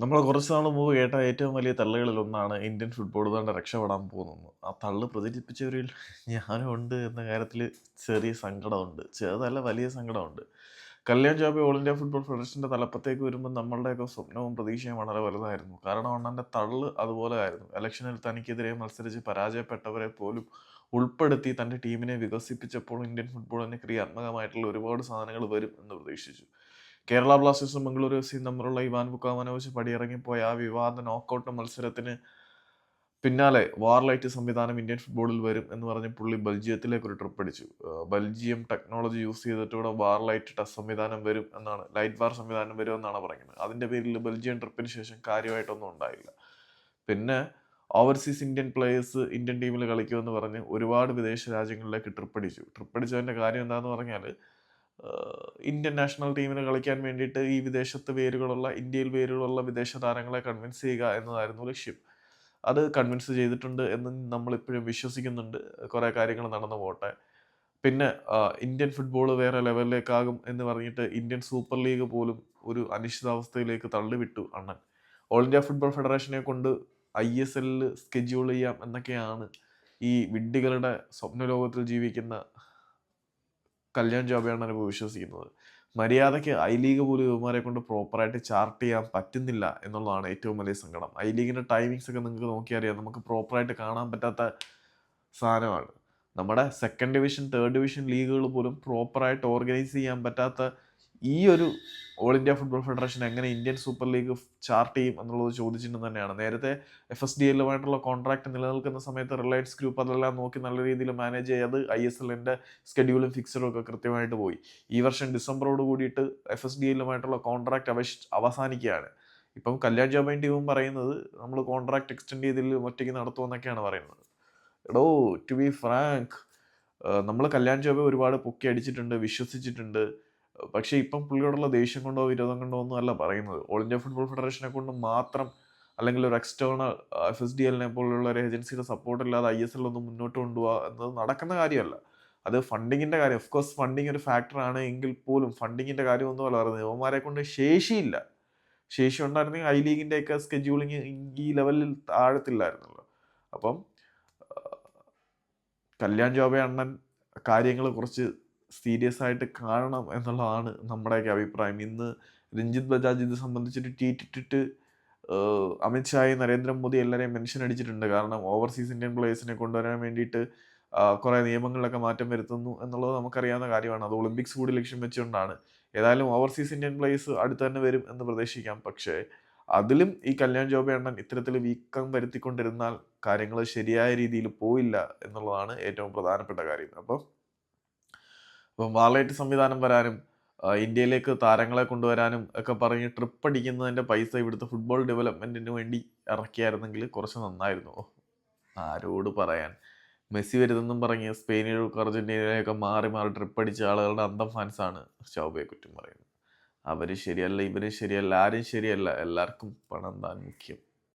നമ്മൾ കുറച്ച് നാൾ മുമ്പ് കേട്ട ഏറ്റവും വലിയ തള്ളുകളിൽ ഒന്നാണ് ഇന്ത്യൻ ഫുട്ബോൾ തന്നെ രക്ഷപ്പെടാൻ പോകുന്നത്. ആ തള്ള് പ്രചരിപ്പിച്ചവരിൽ ഞാനും ഉണ്ട് എന്ന കാര്യത്തിൽ ചെറിയ സങ്കടമുണ്ട്. ചെറുതല്ല വലിയ സങ്കടമുണ്ട്. കല്യാൺ ജാബി ഓൾ ഇന്ത്യ ഫുട്ബോൾ ഫെഡറേഷന്റെ തലപ്പത്തേക്ക് വരുമ്പോൾ നമ്മളുടെയൊക്കെ സ്വപ്നവും പ്രതീക്ഷയും വളരെ വലുതായിരുന്നു. കാരണം അണ്ണന്റെ തള്ള് അതുപോലെ ആയിരുന്നു. ഇലക്ഷനിൽ തനിക്കെതിരെ മത്സരിച്ച് പരാജയപ്പെട്ടവരെ പോലും ഉൾപ്പെടുത്തി തന്റെ ടീമിനെ വികസിപ്പിച്ചപ്പോൾ ഇന്ത്യൻ ഫുട്ബോളിന് ക്രിയാത്മകമായിട്ടുള്ള ഒരുപാട് സാധനങ്ങൾ വരും എന്ന് പ്രതീക്ഷിച്ചു. കേരള ബ്ലാസ്റ്റേഴ്സും ബംഗളൂരു എഫ് സിയും തമ്മിലുള്ള ഇവാൻ ബുക്കാമനോവിച്ച് പടിയിറങ്ങിപ്പോയ ആ വിവാദ നോക്കൌട്ട് മത്സരത്തിന് പിന്നാലെ വാർലൈറ്റ് സംവിധാനം ഇന്ത്യൻ ഫുട്ബോളിൽ വരും എന്ന് പറഞ്ഞ് പുള്ളി ബെൽജിയത്തിലേക്ക് ഒരു ട്രിപ്പ് അടിച്ചു. ബെൽജിയം ടെക്നോളജി യൂസ് ചെയ്തിട്ടൂടെ വാർലൈറ്റ് ടച്ച് സംവിധാനം വരും എന്നാണ് ലൈറ്റ് വാർ സംവിധാനം വരും എന്നാണ് പറയുന്നത്. അതിന്റെ പേരിൽ ബെൽജിയം ട്രിപ്പിന് ശേഷം കാര്യമായിട്ടൊന്നും ഉണ്ടായില്ല. പിന്നെ ഓവർസീസ് ഇന്ത്യൻ പ്ലേയേഴ്സ് ഇന്ത്യൻ ടീമിൽ കളിക്കുമെന്ന് പറഞ്ഞ് ഒരുപാട് വിദേശ രാജ്യങ്ങളിലേക്ക് ട്രിപ്പ് അടിച്ചു. ട്രിപ്പ് അടിച്ചതിന്റെ കാര്യം എന്താണെന്ന് പറഞ്ഞാൽ ഇന്ത്യൻ നാഷണൽ ടീമിന് കളിക്കാൻ വേണ്ടിയിട്ട് ഈ വിദേശത്ത് പേരുകളുള്ള ഇന്ത്യയിൽ പേരുകളുള്ള വിദേശ താരങ്ങളെ കൺവിൻസ് ചെയ്യുക എന്നതായിരുന്നു ലക്ഷ്യം. അത് കൺവിൻസ് ചെയ്തിട്ടുണ്ട് എന്ന് നമ്മൾ ഇപ്പോഴും വിശ്വസിക്കുന്നുണ്ട്. കുറേ കാര്യങ്ങൾ നടന്നു പോട്ടെ. പിന്നെ ഇന്ത്യൻ ഫുട്ബോൾ വേറെ ലെവലിലേക്കാകും എന്ന് പറഞ്ഞിട്ട് ഇന്ത്യൻ സൂപ്പർ ലീഗ് പോലും ഒരു അനിശ്ചിതാവസ്ഥയിലേക്ക് തള്ളിവിട്ടു അണ്ണൻ. ഓൾ ഇന്ത്യ ഫുട്ബോൾ ഫെഡറേഷനെ കൊണ്ട് ഐ എസ് എല്ലിൽ സ്കെഡ്യൂൾ ചെയ്യാം എന്നൊക്കെയാണ് ഈ വിഡ്ഢികളുടെ സ്വപ്നലോകത്തിൽ ജീവിക്കുന്ന കല്യാൺ ജോബയാണ് ഇപ്പോൾ വിശ്വസിക്കുന്നത്. മര്യാദയ്ക്ക് ഐ ലീഗ് പോലും ഇവന്മാരെ കൊണ്ട് പ്രോപ്പറായിട്ട് ചാർട്ട് ചെയ്യാൻ പറ്റുന്നില്ല എന്നുള്ളതാണ് ഏറ്റവും വലിയ സങ്കടം. ഐ ലീഗിന്റെ ടൈമിങ്സ് ഒക്കെ നിങ്ങൾക്ക് നോക്കിയറിയാം. നമുക്ക് പ്രോപ്പറായിട്ട് കാണാൻ പറ്റാത്ത സാധനമാണ്. നമ്മുടെ സെക്കൻഡ് ഡിവിഷൻ തേർഡ് ഡിവിഷൻ ലീഗുകൾ പോലും പ്രോപ്പറായിട്ട് ഓർഗനൈസ് ചെയ്യാൻ പറ്റാത്ത ഈ ഒരു ഓൾ ഇന്ത്യ ഫുട്ബോൾ ഫെഡറേഷൻ എങ്ങനെ ഇന്ത്യൻ സൂപ്പർ ലീഗ് ചാർട്ട് ചെയ്യും എന്നുള്ളത് ചോദിച്ചിട്ടുണ്ട് തന്നെയാണ്. നേരത്തെ എഫ് എസ് ഡി എല്ലുമായിട്ടുള്ള കോൺട്രാക്ട് നിലനിൽക്കുന്ന സമയത്ത് റിലയൻസ് ഗ്രൂപ്പ് അതെല്ലാം നോക്കി നല്ല രീതിയിൽ മാനേജ് ചെയ്യാതെ ഐ എസ് എല്ലിന്റെ സ്കെഡ്യൂളും ഫിക്സറും ഒക്കെ കൃത്യമായിട്ട് പോയി. ഈ വർഷം ഡിസംബറോട് കൂടിയിട്ട് എഫ് എസ് ഡി എല്ലുമായിട്ടുള്ള കോൺട്രാക്ട് അവശ് അവസാനിക്കുകയാണ്. ഇപ്പം കല്യാൺ ജോബൈൻ ടീമും പറയുന്നത് നമ്മൾ കോൺട്രാക്ട് എക്സ്റ്റെൻഡ് ചെയ്തിൽ ഒറ്റയ്ക്ക് നടത്തുമെന്നൊക്കെയാണ് പറയുന്നത്. എടോ ടു ബി ഫ്രാങ്ക് നമ്മൾ കല്യാൺ ജോബെ ഒരുപാട് പൊക്കി അടിച്ചിട്ടുണ്ട് വിശ്വസിച്ചിട്ടുണ്ട്. പക്ഷേ ഇപ്പം പുള്ളിയോടുള്ള ദേഷ്യം കൊണ്ടോ വിരോധം കൊണ്ടോ ഒന്നും അല്ല പറയുന്നത്. ഓൾ ഇന്ത്യ ഫുട്ബോൾ ഫെഡറേഷനെ കൊണ്ട് മാത്രം അല്ലെങ്കിൽ ഒരു എക്സ്റ്റേണൽ എഫ് എസ് ഡി എല്ലിനെ പോലുള്ള ഒരു ഏജൻസിയുടെ സപ്പോർട്ട് ഇല്ലാതെ ഐ എസ് എൽ ഒന്നും മുന്നോട്ട് കൊണ്ടുപോകുക എന്നത് നടക്കുന്ന കാര്യമല്ല. അത് ഫണ്ടിങ്ങിന്റെ കാര്യം. ഓഫ് കോഴ്സ് ഫണ്ടിങ് ഒരു ഫാക്ടറാണ് എങ്കിൽ പോലും ഫണ്ടിങ്ങിന്റെ കാര്യം ഒന്നും അല്ല പറയുന്നത്. യുവമാരെ കൊണ്ട് ശേഷിയില്ല. ശേഷി ഉണ്ടായിരുന്നെങ്കിൽ ഐ ലീഗിന്റെയൊക്കെ സ്കെഡ്യൂളിങ് ഈ ലെവലിൽ താഴത്തില്ലായിരുന്നല്ലോ. അപ്പം കല്യാൺ ജോബെ അണ്ണൻ കാര്യങ്ങൾ കുറച്ച് സീരിയസ് ആയിട്ട് കാണണം എന്നുള്ളതാണ് നമ്മുടെയൊക്കെ അഭിപ്രായം. ഇന്ന് രഞ്ജിത്ത് ബജാജ് ഇത് സംബന്ധിച്ചിട്ട് ട്വീറ്റ് ഇട്ടിട്ട് അമിത്ഷായും നരേന്ദ്രമോദി എല്ലാവരെയും മെൻഷൻ അടിച്ചിട്ടുണ്ട്. കാരണം ഓവർസീസ് ഇന്ത്യൻ പ്ലേയേഴ്സിനെ കൊണ്ടുവരാൻ വേണ്ടിയിട്ട് കുറേ നിയമങ്ങളിലൊക്കെ മാറ്റം വരുത്തുന്നു എന്നുള്ളത് നമുക്കറിയാവുന്ന കാര്യമാണ്. അത് ഒളിമ്പിക്സ് കൂടി ലക്ഷ്യം വെച്ചുകൊണ്ടാണ്. ഏതായാലും ഓവർസീസ് ഇന്ത്യൻ പ്ലേയേഴ്സ് അടുത്ത് തന്നെ വരും എന്ന് പ്രതീക്ഷിക്കാം. പക്ഷേ അതിലും ഈ കല്യാൺ ജോബെ അണ്ണൻ ഇത്തരത്തിൽ വീക്കം വരുത്തിക്കൊണ്ടിരുന്നാൽ കാര്യങ്ങൾ ശരിയായ രീതിയിൽ പോയില്ല എന്നുള്ളതാണ് ഏറ്റവും പ്രധാനപ്പെട്ട കാര്യം. അപ്പം അപ്പം വാർലൈറ്റ് സംവിധാനം വരാനും ഇന്ത്യയിലേക്ക് താരങ്ങളെ കൊണ്ടുവരാനും ഒക്കെ പറഞ്ഞ് ട്രിപ്പ് അടിക്കുന്നതിന്റെ പൈസ ഇവിടുത്തെ ഫുട്ബോൾ ഡെവലപ്മെന്റിന് വേണ്ടി ഇറക്കിയായിരുന്നെങ്കിൽ കുറച്ച് നന്നായിരുന്നു. ആരോട് പറയാൻ? മെസ്സി വരുന്നെന്നും പറഞ്ഞ് സ്പെയിനിലും അർജന്റീനയിലൊക്കെ മാറി മാറി ട്രിപ്പ് അടിച്ച ആളുകളുടെ അന്തം ഫാൻസാണ് ഷൗബയെ കുറ്റം പറയുന്നത്. അവർ ശരിയല്ല ഇവർ ശരിയല്ല ആരും ശരിയല്ല എല്ലാവർക്കും പണം താൻ മുഖ്യം.